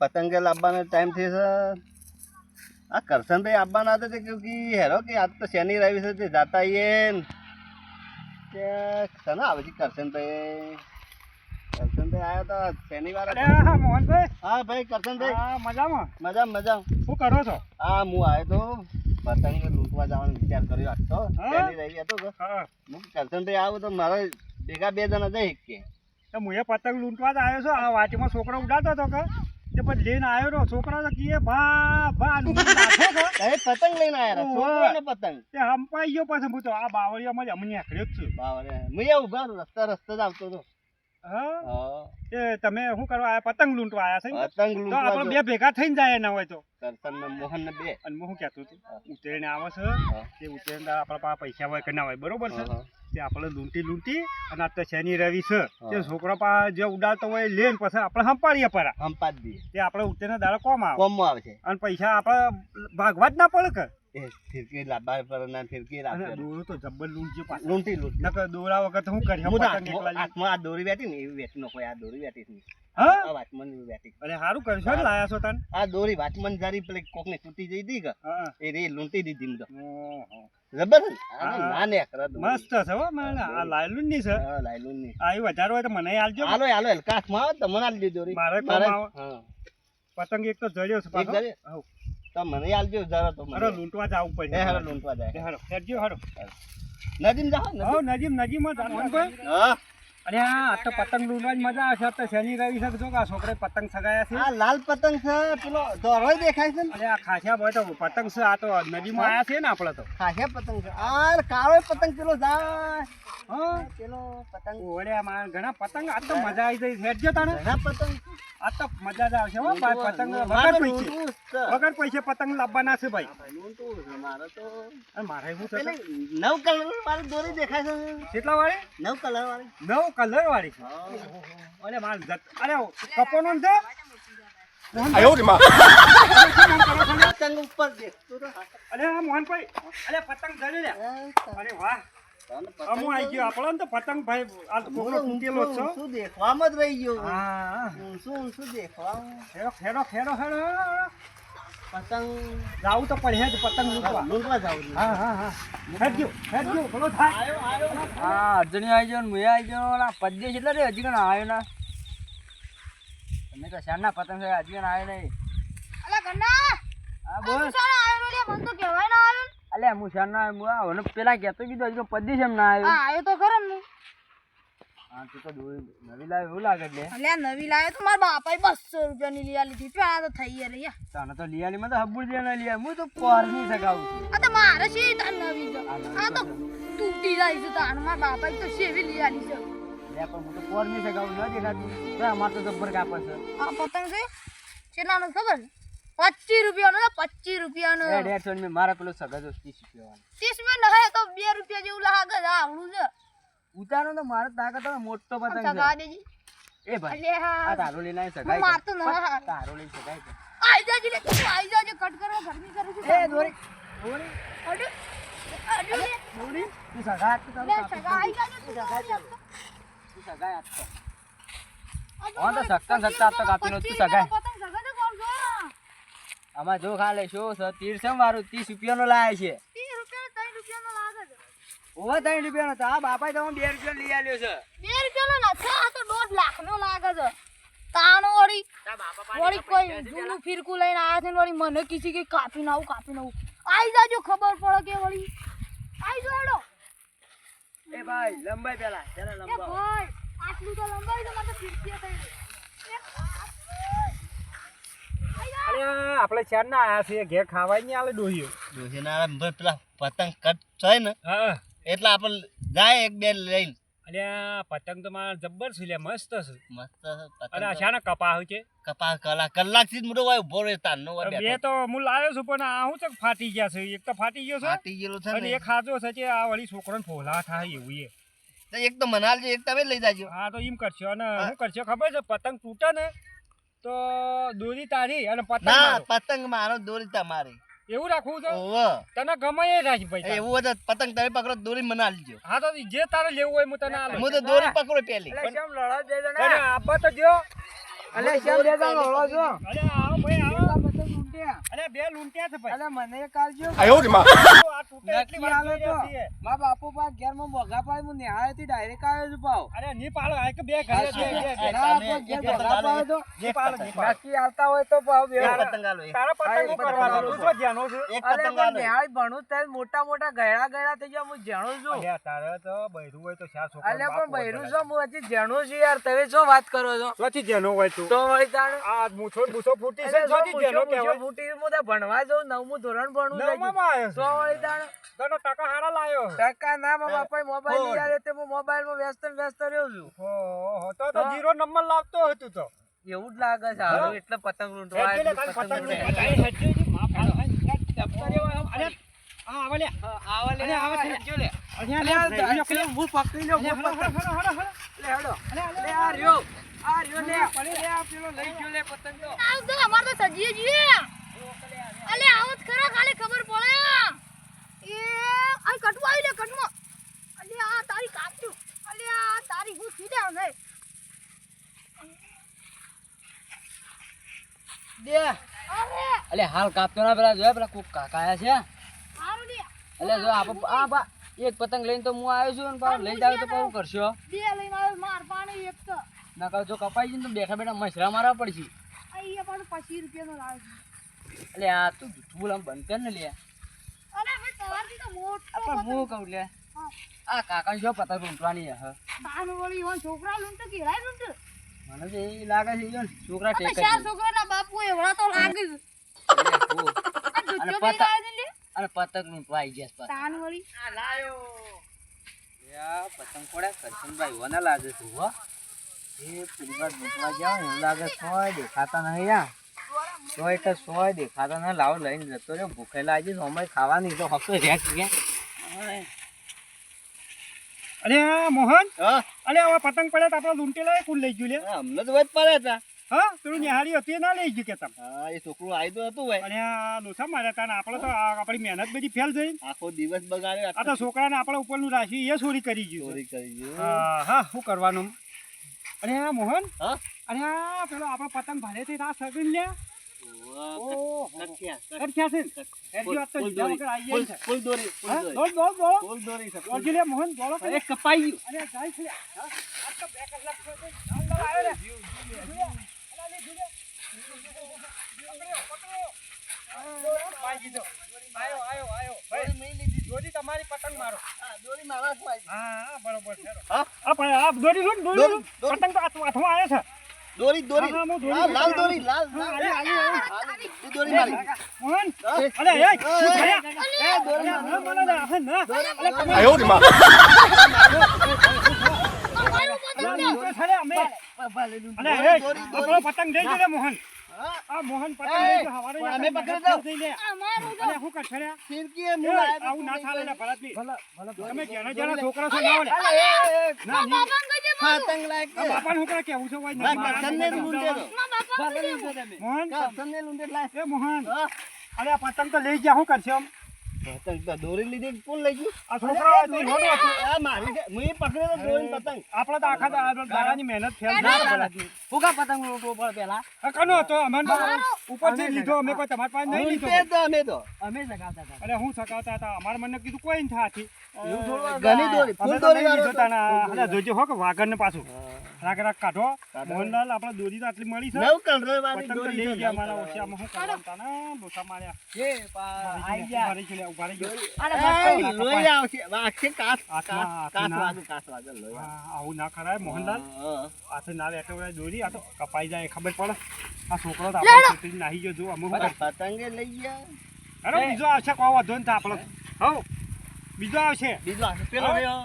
પતંગ લાવવાનો ટાઈમ થઈ છે. આ કરશનભાઈ આવવાના હતા તે કહ્યું કે હેરો કે આજ તો શનિ રવિ છે તે જાતા આવીએ કે શને આવે છે કરશનભાઈ કરશનભાઈ આવ્યો તો શનિવાર હા મોહનભાઈ હા ભાઈ કરશનભાઈ હા મજામાં? મજા મજા શું કરો છો? હા હું આવ્યો તો પતંગ લૂંટવા જવાનો વિચાર કર્યો આજ તો. શનિ રવિ હતો હું. કરશનભાઈ આવ્યો તો મારે ભેગા બે જણા જઈ કે હું એ પતંગ લૂંટવા જ આવ્યો છું. આ વાટીમાં છોકરો ઉડાડતો હતો કે? તે પછી લઈને આવ્યો રો છોકરા તો કીએ ભા ભા ને તમે પતંગ લઈને આવ્યા ઓવે. છોકરાનો પતંગ. તે હંપાઈ ગયો પાછો. હું તો આ બાવળિયામાં જ અમને નીકળ્યો જ છું. બાવળિયા. હું ઊભા રસ્તા રસ્તા જ આવતો હતો હા. તમે શું કરવા આયા પતંગ લૂંટવા આયા છે પતંગ લૂંટવા તો આપણે બે ભેગા થઈને જાય ના હોય તો. કરતન ને મોહન ને બે. અને હું કહેતો હતો ઉતરીને આવે છે કે તે ઉતરીને આપણા પાસે પૈસા હોય કે ના હોય બરોબર છે? તે આપણે લૂંટી લૂંટી અને આ તો શનિ રવિ છે તે છોકરો પાસે જે ઉડાડતો હોય લે ને પછી આપણે સંપાડીએ પરા. સંપાડી દઈએ તે આપણે ઉતરીને દાડો કોમ આવે. કોમ આવે છે. અને પૈસા આપણે ભાગવા જ ના પડે કે? એ ફિરકી લાંબા પર ના ફિરકી રાખે. દોરો તો જબ્બર લૂંટજો પાછો. લૂંટી લૂંટી નકર દોરા વખત હું કરી હું હાથમાં આ દોરી વેતી ને એવી વેતી નો કોઈ આ દોરી વેતી છે. હા? આ વાતમાં એવી બેઠી અરે સારું કરશો ને લાયા છો તન? આ દોરી વાતમાં જારી પેલે કોક ને તૂટી જઈ દી કે એ રે લૂંટી દીધી મેં તો. ઓહો. જબર ને? ના અકરા મસ્ત છે હો મને આ લાયલું ની છે. હા લાયલું ની આ વધારે હોય તો મને આલજો. હાલો હાલો હલકાશમાં માં તમને આલ દીધો રે મારે પતંગ એક તો જડ્યો છે પાછો. તો મને આલજો જરા તો અરે લૂંટવા જાવું પડે. હે લૂંટવા જાય. હાલો હેડજો હાલો. નદીમ જાઓ. નજીમ નજીમ જ હા. અરે આ તો પતંગ લૂંટવાની મજા આવશે તો શનિ રવિ છે? જો આ છોકરે પતંગ સગાયા છે. આ લાલ પતંગ છે પેલો દોરો દેખાય છે ને? અરે આ ખાસા હોય તો પતંગ છે આ તો નદીમાં આયા છે ને આપણે તો. ખાસા પતંગ છે. આ કાળો પતંગ પેલો જાય. હા? પેલો પતંગ. ઓળ્યા માં ઘણા પતંગ આ તો મજા આવી જઈ હેડજો તને ઘણા પતંગ. આ તો મજા જ આવશે હો. ભાઈ પતંગ વગર પૈસે. લૂંટવું જ. વગર પૈસે પતંગ લાવવાના છે ભાઈ. લૂંટવું મારે તો મારે શું છે? નવ કલર વાળી દોરી દેખાય છે. કેટલા વાળી? નવ કલર વાળી નવ કલર વાળી છે. અરે માલ જત અરે કપોનો છે પતંગ ઉપર દે અરે આ મોહનભાઈ અરે પતંગ જડી લે. અરે વાહ. અમુ આઈ ગયો આપણો ને તો પતંગ ભાઈ આ તૂટેલો જ છો. શું દેખવામાં જ રહી ગયો. હા. શું ઊંચું દેખવામાં ખેડો ખેડો ખેડો ખેડો પતંગ જાવું તો પડે જ પતંગ લૂંટવા. લૂંટવા જાવ હા હા હા. હેડજો હેડજો ભલો થાય. હા અર્જુની આવી ગયો મુએ આવી ગયો. ના પદ્ય કેટલા રે હજી કણ આવ્યો ના. તમે તો શાના પતંગ છે હજી કણ આવ્યો નહીં. અલે ગન્ના! હા બોલ. શાના આયો રે મને તો કહેવાય ના આવ્યો અલ્યા હું શાના આવ્યો હું આવો ને પેલા કહેતો કીધું હજી પદ્ય છે એમ ના આવ્યો. હા આયો તો ખરો ને હા તું તો નવી લાવ્યો એવું લાગે એટલે અલ્યા નવી લાયો તો મારા બાપાએ બસો રૂપિયાની આલી હતી. આ તો થઈ યાર યાર તને તો લીયાલી માં તો દે ના લિયા હું તો પોરની સગાવું છું. આ તો મારે છે તાર નવી આ તો તૂટી જાય છે તાર. મારા બાપાએ તો શેવી લઈ આલી છે. લે પણ હું તો પોરની સગાવું ન દેખાતું તો અમાર તો જબ્બર કાપે છે. આ પતંગ છે? કેટલાનો ખબર? પચીસ રૂપિયાનો પચીસ રૂપિયાનો. છોડ મેં મારા પેલો સગા તો ત્રીસ રૂપિયા ત્રીસ રૂપિયા નહે તો બે રૂપિયા જેવું લાગે આવડું છે. ઉતારો તો મારો તાકાત મોટો પતંગ છે. સગા દેજી. એ ભાઈ આ તારો લઈને આવી સગાઈ મારતો ન તારો લઈ સગાઈ કર. આઈ જાજે લે તું આઈ જાજે કટ કરવા ગરમી કરું છું એ દોરી દોરી. Ado ado. લે દોરી તું સગા તો તારું સગા આઈ જાજે તું સગા સગા તું સગાઈ હાથ હા તો સક્કન સક્કા હાથ કાપી લો, તું સગા છો આમાં જો ખાલે શું છે તીરસમ વાળું ત્રીસ રૂપિયાનો છે ત્રીસ રૂપિયા ત્રણ રૂપિયાનો લાગે છે ઓવા ત્રણ રૂપિયાનો તો. આ બાપાએ તો બે રૂપિયા લઈ આલ્યો છે. બે રૂપિયાનો નથી આ તો દોઢ લાખનો લાગે છે. તાણો વળી વળી કોઈ જૂનું ફિરકું લઈને આવ્યા છે ને વળી મને કીધી કે કાપી નાવું કાપી નાવું આઈ જાજો ખબર પડે કે વળી. આઈ જોડો એ ભાઈ લંબાઈ પેલા પેલા એ ભાઈ આટલું તો લંબાઈ તો મને ફિરકી થઈ આપણે ચાર ના આયા છીએ ઘેર ખાવાય નહીં આલે ડોહીઓ. ડોશીના પેલા પતંગ કટ થાય ને. હા. એટલે આપણે જાય એક બે લઈને. અરે પતંગ તો મારા જબ્બર છે લે મસ્ત છે. મસ્ત અને આ પતંગ કપા હોય છે. કપા કલાક કલાકથી જ મોટો હોય ઊભો રહે તારનો હોય બે તો. હું લાવ્યો છું પણ આ શું છે ફાટી ગયા છે? એક તો ફાટી ગયો છે ફાટી ગયેલું છે અને એક ખાજો છે કે આ વળી છોકરાને ફોલા થાય એવું એ. તો એક તો મનાલજો એક તમે લઈ જાજો. હા તો એમ કરશો. અને હું. કરશો ખબર છે? પતંગ તૂટે ને તો દોરી તારી અને પતંગ ના પતંગ મારો દોરી તમારી એવું રાખવું છે? તને ગમે એ રાખી ભાઈ એવું હોય તો પતંગ તમે પકડો દોરી મના લીજો હા તો જે તારે લેવું હોય હું તને આલું. હું તો દોરી પકડો પેલી. કેમ લડો તો જો. અલે કેમ બે લડો હળો છો. અરે આવો ભાઈ આવો. લૂંટ્યા. અરે બે લૂંટ્યા છે ભાઈ. અલે મને એક આલજો આ તૂટે એટલી નક્કી વાર આલો તો. જોઈએ છીએ. મારા બાપુ પાક ઘેરમાં મોઘા પાય હું નિહાળેથી ડાયરેક્ટ આવ્યો છું પાવ. અરે ની પાડો આ કે બે ઘરે બે બે. બે ના, આપણે ઘેર મોઘા પાય તો. ની પાડો ની પાડો આવતા હોય તો પાવ બે. પતંગ આલો, તારા પતંગો કરવાનો તું શું ધ્યાનો છે. એક પતંગ આલો. નિહાળ ભણું ત્યારે મોટા મોટા ગયડા ગયડા થઈ ગયા હું જાણું છું. અલ્યા તારે તો બૈરું હોય તો શા છોકરો પણ બૈરું છો હું હજી જાણું છું યાર. તમે શું વાત કરો છો? પછી જેનો હોય તું. તો હોય તાણ આ મૂછો મૂછો ફૂટી છે જેનો કહેવાય. ફૂટી હું તો ભણવા જાઉં નવમું ધોરણ ભણું છું હજી. નવમામાં આવ્યો તો તાણ છે ટકા હારા લાયો ટકા ના મારા બાપાએ મોબાઈલ લઈ આવ્યો તે હું મોબાઈલમાં વ્યસ્ત વ્યસ્ત રહ્યો છું ઓહો તો તો તો? જીરો નંબર લાવતો હતું તો એવું જ લાગે છે હારું એટલે પતંગ લૂંટવા એટલું પતંગ પતંગ લૂંટે. લે. હેડજે જી, માફ હાલ, હાલ, હાલ, દફતર એવો આમ, અરે, આ આવે લે. હા, લે, અરે, આવા આવા છે. હેડજો લે. અહીંયા લે, આ ભાઈ, પેલો હું પકડી લઉં, હું હળો, પતંગ. હળો, હળો, હળો, હળો. લે, હેડો. લે, આ રહ્યો. આ રહ્યો લે. લે, આ પેલો લઈ ગયો લે પતંગ. જો. આવ તો અમાર તો સજીએ છીએ અલે આવો જ ખરા ખાલી ખબર પડે. એ આ કટવા આવી લે કટમાં અલે આ તારી કાપ્યું અલે આ તારી હું સીધે આવે દે. અરે. અલે હાલ કાપતો ના પેલા જોયા પેલા કોક કાકા આયા છે. એટલે જો આપ આ બા એક પતંગ લઈને તો હું આવ્યો છું ને પાછો લઈ જાવ તો પાછું કરશો? બે લઈને આવ્યો માર પાણી એક તો. ના કહો જો કપાઈ જઈને તો બેઠા બેઠા મસરા મારવા પડશે. અહીંયા પણ પચીસ રૂપિયાનો લાવે છે. એટલે આ તું જૂઠું બોલામ બંધ કર ને લે. અરે હવે તમારથી તો મોટો પણ હું કહું લે. આ કાકા જો પતંગ લૂંટવાની હે. તાન વળી ઈવન છોકરા લૂંટે કે રાય લૂંટે મને તો એ લાગે છે જો છોકરા આ તો ચાર છોકરાના બાપુ એવડા તો લાગે છે. અને જુઠ્ઠો પતા- કઈ લાવે છે લે. અને પતંગ લૂંટવા આવી ગયા પતંગ તાન વળી આ લાયો. યા પતંગ કોડા કરશનભાઈ ઓના લાગે છે હો. એ પેલી વાર જાવ એવું લાગે સોય દેખાતા નહીં યા સોય તો સોય દેખાતા નહીં. લાવો લઈને જતો રહ્યો. ભૂખે લાગી છે. ખાવાની તો હકતો અરે આ મોહન. અરે આવા પતંગ પડ્યા તો આપણે લૂંટેલા કોણ લઈ ગયું લે અમને તો પડે હતા હા? પેલું નિહાળી હતી ના લઈ ગયું કે તમે? હા એ છોકરું આવી તો હતું ભાઈ. અને આ લોસા માર્યા હતા આપણે તો આપણી મહેનત બધી ફેલ થઈ. આખો દિવસ બગાડ્યો. આ તો છોકરાને આપણા ઉપરનું રાશિ એ ચોરી કરી ગયું. ચોરી કરી ગયું. હા હા શું કરવાનું? અરે મોહન? હા? અરે પેલો આપણો પતંગ ભારે થઈ આ સગીન લે. ને? આયો, આયો, આયો. ભાઈ, દોરી તમારી પતંગ મારો હા હા બરોબર છે હા? આ પણ આ દોરી લો ને, દોરી લો. દોરી, દોરી. પતંગ તો હાથમાં આવે છે દોરી દોરી હા, દોરી લાલ દોરી લાલ લાલ. આલી, આલી, દોરી મારી મોહન અરે એ એ, શું થયા? એ, દોરી મને લે, હા, ના. ને. છે રે અમે. અલે, પતંગ દઈ દે રે, મોહન? આ મોહન પતંગ હવારે અમે પકડી થઈ લે. અમારું તો આવું ના. તમે જેના જેના છોકરા છો ના. ના, લાગ કરે કેવું છે, હોય ના, ના, કરસનને જ લૂંટે તો. મારા બાપાને કહી દે મોહન? લાય. એ મોહન. અરે પતંગ તો લઈ ગયા હું કરશે આમ? દોરી લીધી કોણ લઈ ગયું. આ હતો. આ મારી છે. મું એ તો દોરી પતંગ. આપણે તો આખા દાદાની મહેનત ફેલ ના, ગઈ. પતંગ લૂંટવો પડે પેલા આ કનો હતો? અમન ઉપરથી લીધો. અમે કોઈ તમાર પાસે નહીં લીધો. અમે તો. અમે સકાવતા હતા. અરે હું સકાવતા હતા. અમાર મને કીધું કોઈ ન થાતી ઘણી દોરી ફૂલ દોરી વાળો લીધો. તાના. જોજો હો કે વાગર ને પાછું રાગ રાખ કાઢો. મોહનલાલ આપણે દોરી તો આટલી મળી છે નવ કલર વાળી દોરી લઈ ગયા મારા ઓછામાં શું કરતા તાના? બોસા માર્યા એ પા- આઈ ગયા મારી છેલે ઊભા રહી ગયો. એય, લઈ આવશે. કાચ. કાસ. કાચ વાગે, કાચ વાગે લોહી આવું ના ખરાય મોહનલાલ હા. હાથે ના વેટવડાય દોરી આ તો કપાઈ જાય ખબર પડે આ છોકરો તો આપણે છોકરી નાહી ગયો જો અમુક પતંગે લઈ ગયા અરે બીજો આવશે કોવા વાંધો નહીં આપણે હવ બીજો આવશે બીજો આવશે. પેલો રહ્યો.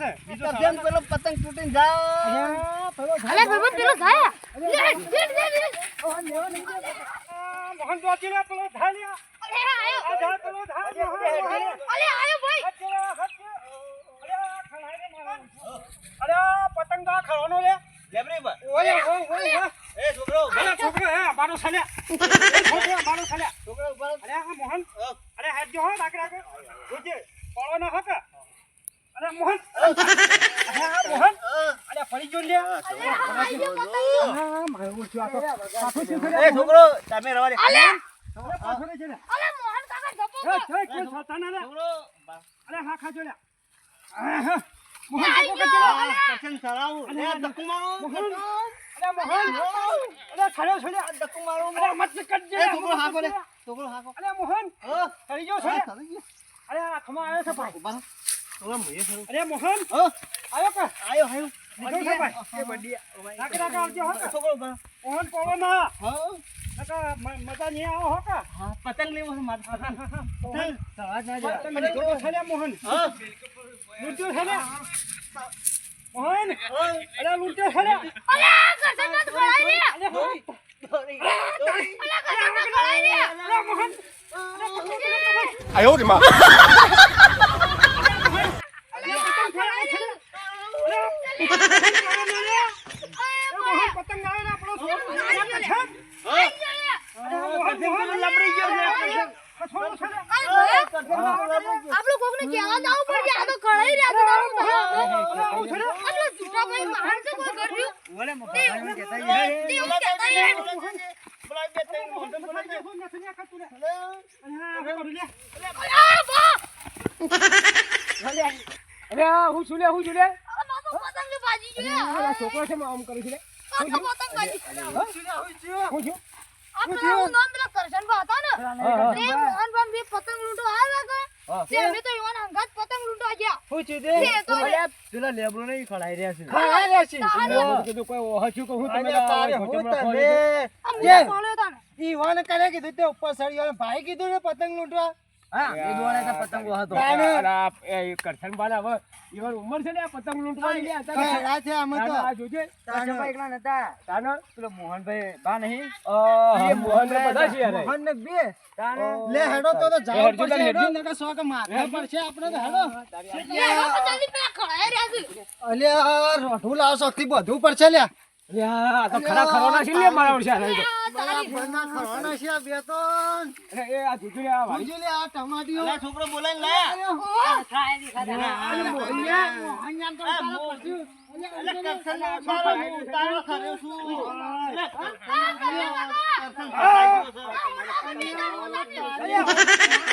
છે. બીજો. જેમ પેલો પતંગ તૂટીને જાય. અરે, પેલો અલે ભાઈ પેલો થાય લે લે લે લે આ મોહન દોચી લે પેલો થાય લે. અલે આયો આ પેલો થાય અલે આયો ભાઈ હટ લે, હટ લે. અરે, આ ખલાય રે મારા. અરે, આ પતંગ તો આ લે. લેબરી પર. ઓય, ઓય, ઓય, ઓય. એ છોકરો છોકરો, હે, અમારો સલ્યા. છોકરો, અમારો સલ્યા. છોકરો અરે, મોહન મોહન મોહન છોકરો હાકો લે. છોકરો હાકો. અરે હા? થઈ ગયું. અરે હાથમાં આવ્યો મોહન. હા, આવ્યો. આયો આયો મ- મજા નહીં આવો હો કે. પતંગ લેવો છે મારે. પતંગ. સવાજ ના જાય. તમે લીધો છે લે મોહન. હા. લૂંટ્યો છે લે મોહન. અરે લૂંટ્યો છે લે અલે કરશન મત ખળાઈ રે અરે મોહન. અલે કરશન મત ખળાઈ રે અરે મોહન. પતંગ આવે ને આપણો છોકરો છે હા. અરે મોહન મોહન લબડી ગયો છે કરશન. છોકરો છે ને આપણું કોકને કહેવા જાવું પડશે આ તો ખળાઈ રહ્યા છે તારું તો. આવું છે ને આટલો જૂઠો ભાઈ મહાન છે કોઈ કર્યું ઓલે મોટા તે ભાઈને કહેતા તે યાર. એવું કહેતા યાર. બોલાય બે ત્રણ મોઢે બોલાય બે. શું નથી ને ખાતું લે અરે હું છું લે હું છું લે પતંગ ભાજી ગયો આ છોકરો છે આમ કરું છું લે આ તો પતંગ ભાજી ગયો હું છું હું નામ પેલા હતા ને પતંગ લૂંટો આવ્યા અમે તો ઈવન હંગાત પતંગ લૂંટવા ગયા. હું છું પેલા લેબડો નહીં ખડાઈ રહ્યા છે. ખાયા રે છે. તારે- કીધું કોઈ ઓહચ્યું કે હું તમે તારે હું કરે કીધું તે ઉપર સળિયો ભાઈ કીધું ને પતંગ લૂંટવા? આ એ કરશન બાલા હવે ઈવન ઉંમર છે ને આ પતંગ લૂંટવાની લે અત્યારે ખરા છે અમે તો. આ જોજે. તાનો. પેલો મોહનભાઈ બા નહીં. એ મોહનભાઈ બધા છે યાર મોહનને બે. લે હેડો તો તો જાવ પડશે તાને હેડજો. હેડો સો કે માથે પડશે આપણે તો હેડો. એ લોકો જલ્દી પેલા ખળાઈ રહ્યા છે. અલ્યા રોઠું લાવશો થી બધું પડશે લ્યા. યા, તો ખરા ખરોના છે લે મારા વર્ષે આ તો. આ તારી છે બે તો એ આ જોજો વાળી. જોજે ટમાટીઓ છોકરો બોલાય આ આ છું લે. હું ખાવું લે. આ રહેજો લે. અલા, જાણે પકડી તો લે. પેલા પકડજો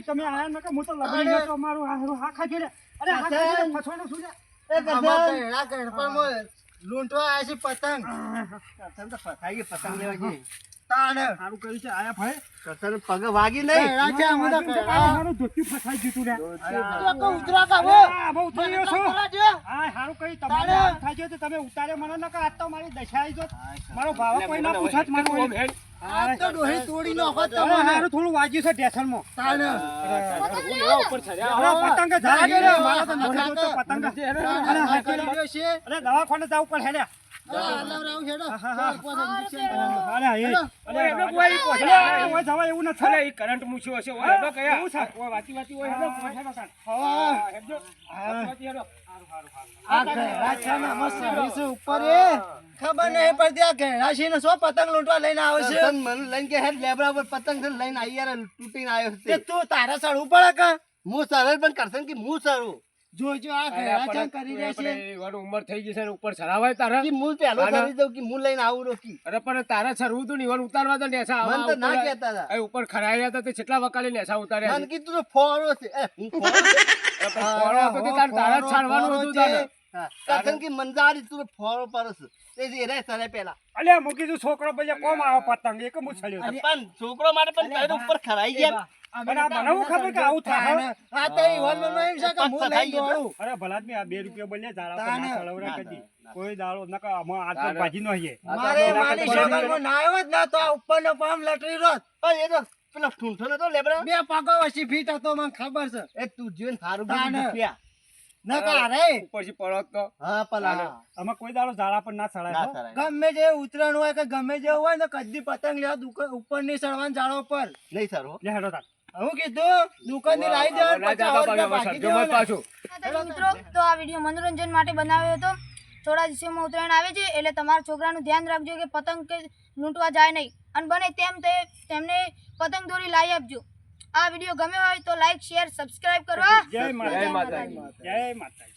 તમે. આયા ને હું તો લગડી ગયો મારું આ હા અરે હા ફસવાનું શું લે? લૂંટવા આવ્યા છે પતંગ. પતંગ લેવા જઈએ. તાણ. સારું કર્યું છે આયા ભાઈ. કરતન પગ વાગી નહીં. છે અમે તો મારું ધોતિયું ફસાઈ ગયું તું લે. ઉતરા કાઢો આ, બહુ ઉતરી ગયો છું. હા, સારું કર્યું. તમારે થાય છે તમે ઉતારે મને નકર. આજ તો મારી દશા આવી જોત. મારો ભાવ કોઈ ના પૂછત મારું ઓમ આ તો ડોહી તોડી નાખો તમે. હારું થોડું વાગ્યું છે ઢેસણમાં. તાણ. અરે, પતંગ જ ઝાલા ગયો રે. મારો તો પતંગ. અરે, દવાખાને જવું પડે હેડે. ઉપર ખબર નહીં પડતી આ છે ને શું પતંગ લૂંટવા લઈને આવે છે. મને લઈને કે હેડ લેબડા પર પતંગ લઈને આવી યાર તૂટીને આવ્યો છે. તું તારા સડવું પડે કા? હું સરળ પણ કરશે કે હું સરું? જોજો આ ઘેડા કરી રહ્યા છે એવાની ઉંમર થઈ ગઈ છે ને ઉપર ચડાવાય તારા કે હું પહેલો કરી દઉં કે હું લઈને આવું રોકી અરે પણ તારા છરવું તું નિવન ઉતારવા તો નેસા મને તો ના કહેતા હતા. એ ઉપર ખરાયા હતા તે કેટલા વકાલે નેસા ઉતાર્યા મને છે? કીધું તો ફોરો છે ફોરો છું? અરે પણ ફોડો હતો તે તાર- તારા જ હતું તારે. હા, કરશન કી તું ફોરો પરસ તે જે રે સરે પેલા અલ્યા મૂકી તું છોકરો પછી કોમ આવે પતંગ એક હું છડ્યો પણ છોકરો માટે પણ કઈ ઉપર ખરાઈ ગયા મને હું ખબર કે આવું થાય આ તો ઈ વનમાં એમ છે કે હું લઈ ગયો. દોડું. અરે ભલા આ બે રૂપિયા બોલ્યા ઝાડા પર ના કદી ના. કોઈ તો ભાજી નો મારે મારી ના આવ્યો જ ના તો આ ઉપરનો પામ લટરી રોત. પણ એ તો પેલો ઠૂંઠો નતો લેબડા બે પગો વચ્ચે ફીટ હતો મને ખબર છે એ તું જીવન સારું તાને. બીજું દુખ્યા. ઉપરથી પડો તો. હા પણ હા. કોઈ દાડો ઝાડા પર ના ના ચડાય. ગમે જે ઉતરાણ હોય કે ગમે જે હોય ને કદી પતંગ લેવા ઉપરની સળવાન ઝાડો પર નહીં સર લે હેડો તાર. હું કીધું દુકાનની લાવી દેવાનું પચાસ રૂપિયા ભાગી દેવાના. હા તો મિત્રો તો આ વીડિયો મનોરંજન માટે બનાવ્યો હતો. થોડા દિવસોમાં ઉત્તરાયણ આવે છે એટલે તમારા છોકરાનું ધ્યાન રાખજો કે પતંગ કે લૂંટવા જાય નહીં. અને બને તેમ તે તેમને પતંગ દોરી લાવી આપજો. આ વીડિયો ગમ્યો હોય તો લાઈક શેર સબસ્ક્રાઇબ કરવા જય માતા જય માતા